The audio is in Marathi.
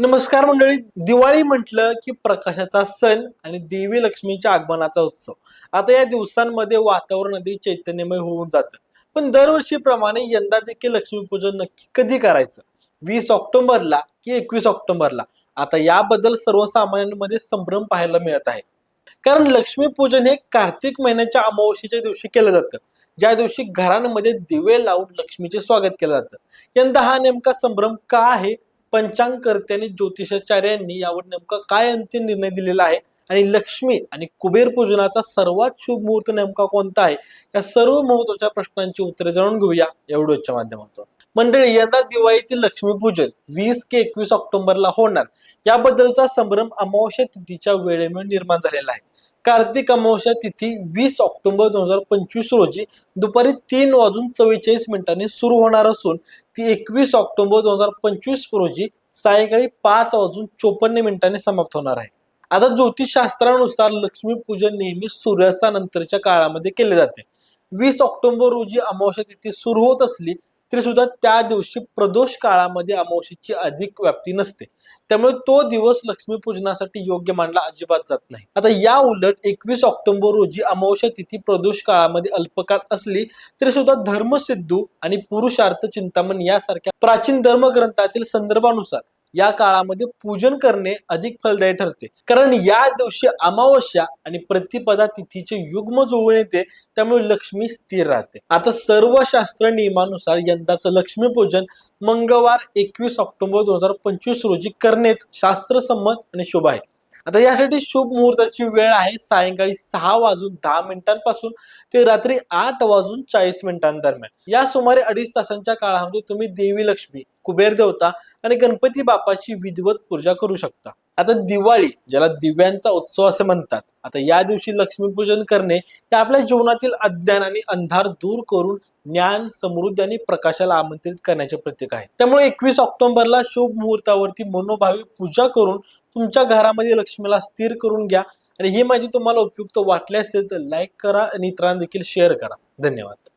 नमस्कार मंडळी. दिवाळी म्हटलं की प्रकाशाचा सण आणि देवी लक्ष्मीच्या आगमनाचा उत्सव. आता या दिवसांमध्ये वातावरण अधिक चैतन्यमय होऊन जातं. पण दरवर्षीप्रमाणे यंदा देखील लक्ष्मीपूजन नक्की कधी करायचं? वीस ऑक्टोबरला की एकवीस ऑक्टोबरला? आता याबद्दल सर्वसामान्यांमध्ये संभ्रम पाहायला मिळत आहे. कारण लक्ष्मीपूजन हे कार्तिक महिन्याच्या अमावस्येच्या दिवशी केलं जातं. ज्या दिवशी घरांमध्ये दिवे लावून लक्ष्मीचे स्वागत केलं जातं. यंदा हा नेमका संभ्रम का आहे? पंचांगकर्त्यांनी ज्योतिषाचार्यांनी यावर नेमका काय अंतिम निर्णय दिलेला आहे? आणि लक्ष्मी आणि कुबेर पूजनाचा सर्वात शुभ मुहूर्त नेमका कोणता आहे? या सर्व महत्त्वाच्या प्रश्नांची उत्तरे जाणून घेऊया या व्हिडिओच्या माध्यमातून. मंडळी यंदा दिवाळीतील लक्ष्मीपूजन वीस ते एकवीस ऑक्टोबरला होणार. याबद्दलचा संभ्रम अमावस्या तिथीच्या वेळेमुळे निर्माण झालेला आहे. कार्तिक अमावस्या तिथी वीस ऑक्टोबर दोन हजार पंचवीस रोजी दुपारी तीन वाजून चव्वेचाळीस मिनिटांनी सुरू होणार असून ती एकवीस ऑक्टोबर दोन हजार पंचवीस रोजी सायंकाळी पाच वाजून चोपन्न मिनिटांनी समाप्त होणार आहे. आता ज्योतिषशास्त्रानुसार लक्ष्मीपूजन नेहमी सूर्यास्तानंतरच्या काळामध्ये केले जाते. वीस ऑक्टोबर रोजी अमावस्या तिथी सुरू होत असली तरी सुद्धा त्या दिवशी प्रदोष काळामध्ये अमावशीची अधिक व्याप्ती नसते. त्यामुळे तो दिवस लक्ष्मीपूजनासाठी योग्य मानला अजिबात जात नाही. आता या उलट एकवीस ऑक्टोबर रोजी अमावस्या तिथी प्रदोष काळामध्ये अल्पकाळ असली तरी सुद्धा धर्मसिद्धू आणि पुरुषार्थ चिंतामण यासारख्या प्राचीन धर्मग्रंथातील संदर्भानुसार या काळामध्ये पूजन करणे अधिक फलदायी ठरते. कारण या दिवशी अमावस्या आणि प्रतिपदा तिथीचे युग्म जुळून येते त्यामुळे लक्ष्मी स्थिर राहते. आता सर्व शास्त्र नियमानुसार यंदाचं लक्ष्मी पूजन मंगळवार एकवीस ऑक्टोबर दोन हजार पंचवीस रोजी करणेच शास्त्रसंमत आणि शुभ आहे. आता यासाठी शुभ मुहूर्ताची वेळ आहे. सायंकाळी सहा वाजून दहा मिनिटांपासून ते रात्री आठ वाजून चाळीस मिनिटांदरम्यान. या सुमारे अडीच तासांच्या काळामध्ये तुम्ही देवी लक्ष्मी कुबेर देवता आणि गणपती बापाची विधिवत पूजा करू शकता. आता दिवाळी ज्याला दिव्यांचा उत्सव असे म्हणतात आता या दिवशी लक्ष्मीपूजन करणे हे आपल्या जीवनातील अज्ञान आणि अंधार दूर करून ज्ञान समृद्धी आणि प्रकाशाला आमंत्रित करण्याचे प्रतीक आहे. त्यामुळे एकवीस ऑक्टोबरला शुभ मुहूर्तावरती मनोभावी पूजा करून तुमच्या घरामध्ये लक्ष्मीला स्थिर करून घ्या आणि ही माहिती तुम्हाला उपयुक्त वाटली असेल तर लाईक करा आणि इतरांना देखील शेअर करा. धन्यवाद.